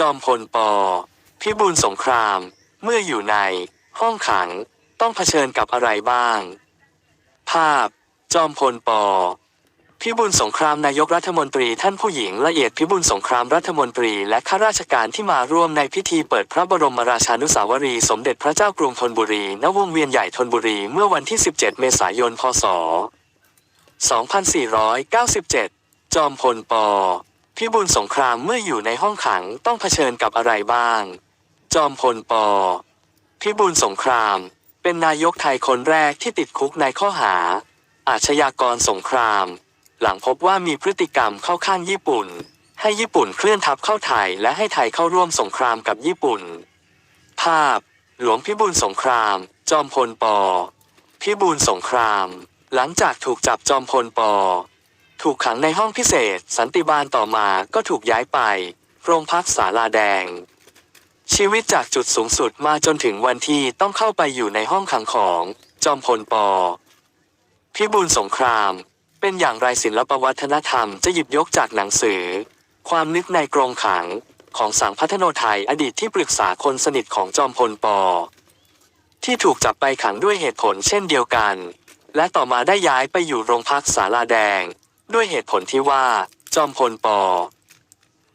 จอมพลปพิบูลสงคราม เมื่ออยู่ในห้องขังต้องเผชิญกับอะไรบ้าง ภาพ จอมพลปพิบูลสงครามนายกรัฐมนตรีท่านผู้หญิงละเอียดพิบูลสงครามรัฐมนตรีและข้าราชการที่มาร่วมในพิธีเปิดพระบรมราชานุสาวรีย์สมเด็จพระเจ้ากรุงธนบุรี ณ วงเวียนใหญ่ธนบุรี เมื่อวันที่ 17 เมษายน พศ 2497 จอมพลปอ พิบูลสงครามเมื่ออยู่ในห้องขังต้องเผชิญกับอะไรบ้าง จอมพลปอพิบูลสงคราม เป็นนายกไทยคนแรกที่ติดคุกในข้อหา อาชญากรสงคราม หลังพบว่ามีพฤติกรรมเข้าข้างญี่ปุ่น ให้ญี่ปุ่นเคลื่อนทัพเข้าไทยและให้ไทยเข้าร่วมสงครามกับญี่ปุ่น ภาพ หลวงพิบูลสงคราม จอมพลปอพิบูลสงคราม หลังจากถูกจับจอมพลปอ ถูกขังในห้องพิเศษ สันติบาลต่อมาก็ถูกย้ายไป โรงพักศาลาแดง ชีวิตจากจุดสูงสุดมาจนถึงวันที่ต้องเข้าไปอยู่ในห้องขังของ จอมพลปอพิบูลสงคราม เป็นอย่างไรศิลปวัฒนธรรมจะหยิบยกจากหนังสือ ความนึกในกรงขังของสังพัฒโนไทยอดีตที่ปรึกษาคนสนิทของจอมพลปอที่ถูกจับไปขังด้วยเหตุผลเช่นเดียวกัน และต่อมาได้ย้ายไปอยู่โรงพักศาลาแดง ด้วยเหตุผลที่ว่า จอมพลปอ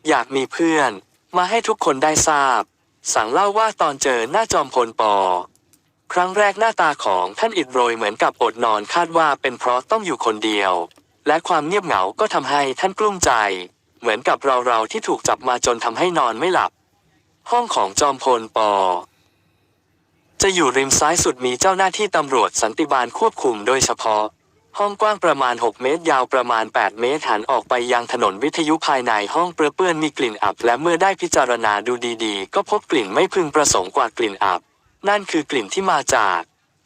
อยากมีเพื่อนมาให้ทุกคนได้ทราบ สั่งเล่าว่าตอนเจอหน้าจอมพลปอ ครั้งแรกหน้าตาของท่านอิดโรยเหมือนกับอดนอนคาดว่าเป็นเพราะต้องอยู่คนเดียว และความเงียบเหงาก็ทำให้ท่านกลุ้มใจ เหมือนกับเราเราที่ถูกจับมาจนทำให้นอนไม่หลับ ห้องของจอมพลปอ จะอยู่ริมซ้ายสุดมีเจ้าหน้าที่ตำรวจสันติบาลควบคุมโดยเฉพาะ ห้องกว้างประมาณ 6 เมตร ยาวประมาณ 8 เมตร หันออกไปยังถนนวิทยุภายในห้องเปื้อเปื้อนมีกลิ่นอับ และเมื่อได้พิจารณาดูดีๆ ก็พบกลิ่นไม่พึงประสงค์กว่ากลิ่นอับ นั่นคือกลิ่นที่มาจาก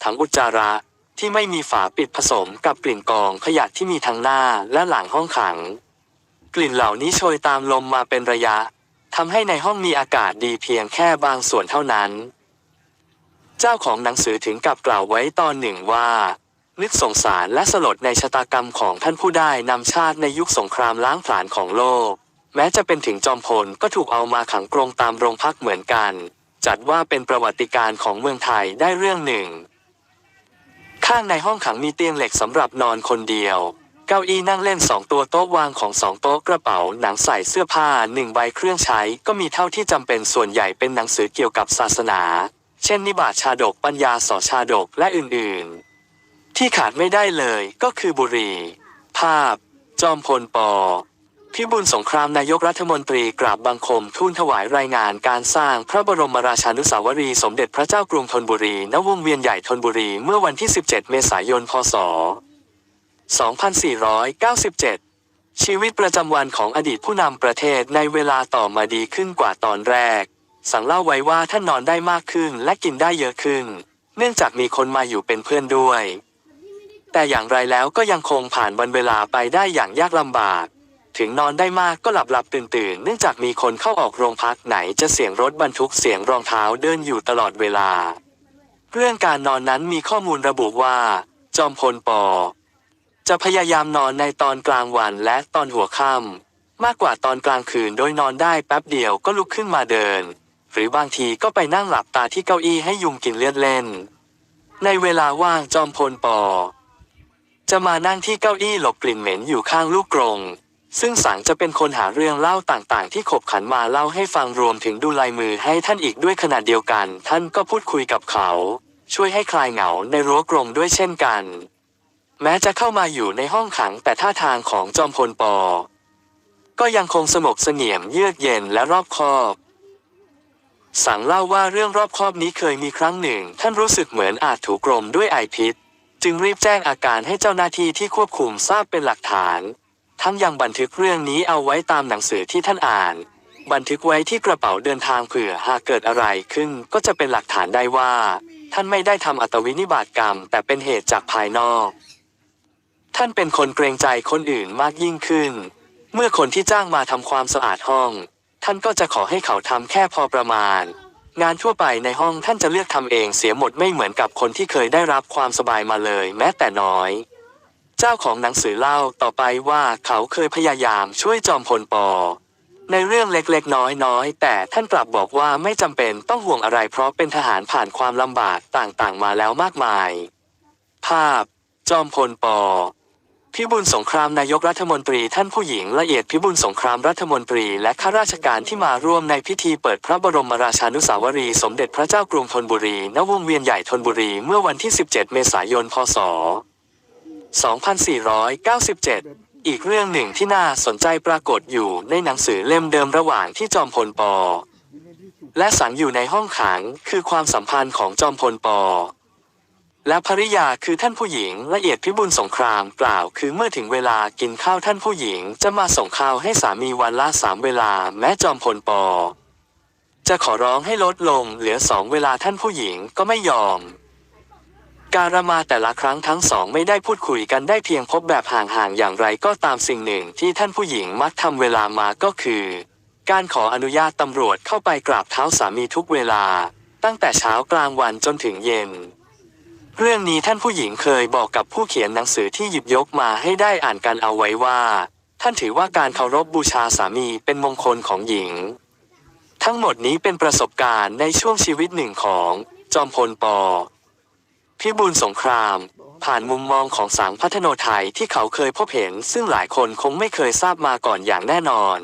ถังอุจจาระที่ไม่มีฝาปิดผสมกับกลิ่นกองขยะที่มีทั้งหน้าและหลังห้องขัง กลิ่นเหล่านี้โชยตามลมมาเป็นระยะทำให้ในห้องมีอากาศดีเพียงแค่บางส่วนเท่านั้น เจ้าของหนังสือถึงกับกล่าวไว้ตอนหนึ่งว่า นึกสงสารและสลดในชะตากรรมของท่านผู้ได้นำชาติในยุคสงครามล้างผลาญของโลก แม้จะเป็นถึงจอมพลก็ถูกเอามาขังกรงตามโรงพักเหมือนกัน จัดว่าเป็นประวัติการณ์ของเมืองไทยได้เรื่องหนึ่ง ข้างในห้องขังมีเตียงเหล็กสำหรับนอนคนเดียว เก้าอี้นั่งเล่นสองตัวโต๊ะวางของสองโต๊ะกระเป๋าหนังใส่เสื้อผ้าหนึ่งใบเครื่องใช้ ก็มีเท่าที่จำเป็นส่วนใหญ่เป็นหนังสือเกี่ยวกับศาสนา เช่นนิบาตชาดกปัญญาสอชาดกและอื่นๆ ที่ขาดไม่ได้เลยก็คือบุหรี่ ภาพ จอมพลปอพิบูลสงครามนายกรัฐมนตรีกราบบังคมทูลถวายรายงานการสร้างพระบรมราชานุสาวรีสมเด็จพระเจ้ากรุงธนบุรี ณ วงเวียนใหญ่ธนบุรี เมื่อวันที่ 17 เมษายน พศ 2497 ชีวิตประจำวันของอดีตผู้นำประเทศในเวลาต่อมาดีขึ้นกว่าตอนแรก สั่งเล่าไว้ว่าท่านนอนได้มากขึ้นและกินได้เยอะขึ้น เนื่องจากมีคนมาอยู่เป็นเพื่อนด้วย แต่อย่างไรแล้วก็ยังคงผ่านวันเวลาไปได้อย่างยากลำบาก ถึงนอนได้มากก็หลับหลับตื่นตื่นเนื่องจากมีคนเข้าออกโรงพักไหนจะเสียงรถบรรทุกเสียงรองเท้าเดินอยู่ตลอดเวลา เรื่องการนอนนั้นมีข้อมูลระบุว่า จอมพลปอ จะพยายามนอนในตอนกลางวันและตอนหัวค่ำมากกว่าตอนกลางคืนโดยนอนได้แป๊บเดียวก็ลุกขึ้นมาเดิน หรือบางทีก็ไปนั่งหลับตาที่เก้าอี้ให้ยุงกินเลือดเล่น ในเวลาว่างจอมพลปอ จะมานั่งที่เก้าอี้หลบกลิ่นเหม็นอยู่ข้างลูกกรงซึ่งสังจะเป็นคนหาเรื่องเล่าต่างๆ ที่ขบขันมาเล่าให้ฟังรวมถึงดูลายมือให้ท่านอีกด้วยขณะเดียวกัน ท่านก็พูดคุยกับเขา ช่วยให้คลายเหงาในรั้วกรงด้วยเช่นกัน แม้จะเข้ามาอยู่ในห้องขังแต่ท่าทางของจอมพลปอ ก็ยังคงสงบเสงี่ยมเยือกเย็นและรอบคอบ สังเล่าว่าเรื่องรอบคอบนี้เคยมีครั้งหนึ่ง ท่านรู้สึกเหมือนอาจถูกกลมด้วยไอพิษ จึงรีบแจ้งอาการให้เจ้าหน้าที่ที่ควบคุมทราบเป็นหลักฐาน ทั้งยังบันทึกเรื่องนี้เอาไว้ตามหนังสือที่ท่านอ่าน บันทึกไว้ที่กระเป๋าเดินทางเผื่อหากเกิดอะไรขึ้นก็จะเป็นหลักฐานได้ว่า ท่านไม่ได้ทำอัตวินิบาตกรรม แต่เป็นเหตุจากภายนอก ท่านเป็นคนเกรงใจคนอื่นมากยิ่งขึ้น เมื่อคนที่จ้างมาทำความสะอาดห้อง ท่านก็จะขอให้เขาทำแค่พอประมาณ งานทั่วไปในห้องท่านจะเลือกทำเองเสียหมดไม่เหมือนกับคนที่เคยได้รับความสบายมาเลยแม้แต่น้อย เจ้าของหนังสือเล่าต่อไปว่าเขาเคยพยายามช่วยจอมพลปอ ในเรื่องเล็กๆ น้อยๆ แต่ท่านกลับบอกว่าไม่จำเป็นต้องห่วงอะไรเพราะเป็นทหารผ่านความลำบากต่างๆ มาแล้วมากมาย ภาพ จอมพลปอ พิบูลสงครามนายกรัฐมนตรีท่านผู้หญิงละเอียดพิบูลสงครามรัฐมนตรีและข้าราชการที่มาร่วมในพิธีเปิดพระบรมราชานุสาวรีย์สมเด็จพระเจ้ากรุงธนบุรีณวงเวียนใหญ่ธนบุรีเมื่อวันที่ 17 เมษายน พศ 2497 อีกเรื่องหนึ่งที่น่าสนใจปรากฏอยู่ในหนังสือเล่มเดิมระหว่างที่จอมพลปและสังอยู่ในห้องขังคือความสัมพันธ์ของจอมพลปอ และภริยาคือท่านผู้หญิงละเอียดพิบูลสงครามกล่าวคือเมื่อถึงเวลากินข้าวท่านผู้หญิงจะมาส่งข้าวให้สามีวันละสามเวลาแม้จอมพลปอ จะขอร้องให้ลดลงเหลือสองเวลาท่านผู้หญิงก็ไม่ยอม การมาแต่ละครั้งทั้งสองไม่ได้พูดคุยกันได้เพียงพบแบบห่างๆอย่างไรก็ตามสิ่งหนึ่งที่ท่านผู้หญิงมักทำเวลามาก็คือ การขออนุญาตตำรวจเข้าไปกราบเท้าสามีทุกเวลา ตั้งแต่เช้ากลางวันจนถึงเย็น เรื่องนี้ท่านผู้หญิงเคยบอกกับผู้เขียนหนังสือที่หยิบยกมาให้ได้อ่านกันเอาไว้ว่า ท่านถือว่าการเคารพบูชาสามีเป็นมงคลของหญิง ทั้งหมดนี้เป็นประสบการณ์ในช่วงชีวิตหนึ่งของ จอมพลปอพิบูลสงคราม ผ่านมุมมองของสังพัฒโนไทยที่เขาเคยพบเห็น ซึ่งหลายคนคงไม่เคยทราบมาก่อนอย่างแน่นอน